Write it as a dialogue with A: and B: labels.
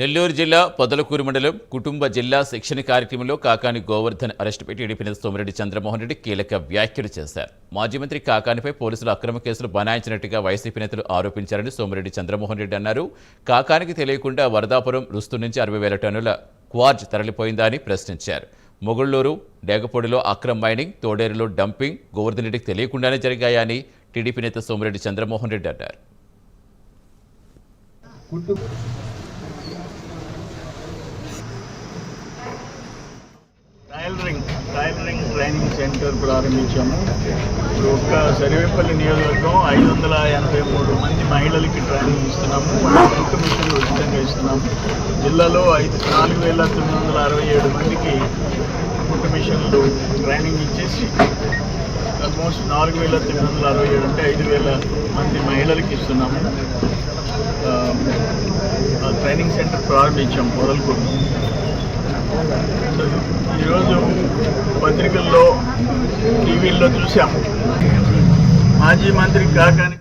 A: నెల్లూరు జిల్లా పొదలకూరు మండలం కుటుంబ జిల్లా శిక్షణ కార్యక్రమంలో కాకాని గోవర్ధన్ అరెస్టు పెట్టి టీడీపీ నేత సోమిరెడ్డి చంద్రమోహన్ రెడ్డి కీలక వ్యాఖ్యలు చేశారు. మాజీ మంత్రి కాకానిపై పోలీసులు అక్రమ కేసులు బనాయించినట్టుగా వైసీపీ నేతలు ఆరోపించారని సోమిరెడ్డి చంద్రమోహన్ రెడ్డి అన్నారు. కాకానికి తెలియకుండా వరదాపురం రుస్తు నుంచి అరవై వేల టన్నుల క్వార్జ్ తరలిపోయిందా అని ప్రశ్నించారు. మొగుళ్ళూరు డేగపొడిలో అక్రమ్ మైనింగ్ తోడేరులో డంపింగ్ గోవర్ధన్ రెడ్డికి తెలియకుండానే జరిగాయని టీడీపీ నేత సోమిరెడ్డి చంద్రమోహన్ రెడ్డి అన్నారు.
B: టైలరింగ్ టైలరింగ్ ట్రైనింగ్ సెంటర్ ప్రారంభించాము. ఇప్పుడు ఒక్క సరివేపల్లి నియోజకవర్గం ఐదు వందల ఎనభై మూడు మంది మహిళలకి ట్రైనింగ్ ఇస్తున్నాము. హెల్త్ మిషన్ మిషన్లు ఉచితంగా ఇస్తున్నాము. జిల్లాలో ఐదు నాలుగు వేల తొమ్మిది వందల అరవై ఏడు మందికి కుట్టు మిషన్లు ట్రైనింగ్ ఇచ్చేసి ఆల్మోస్ట్ నాలుగు వేల తొమ్మిది వందల అరవై ఏడు అంటే ఐదు వేల మంది మహిళలకి ఇస్తున్నాము. ఆ, ట్రైనింగ్ సెంటర్ ప్రారంభించాం మొదలుకొని ఈరోజు పత్రికల్లో టీవీల్లో చూసాం మాజీ మంత్రి కాకాని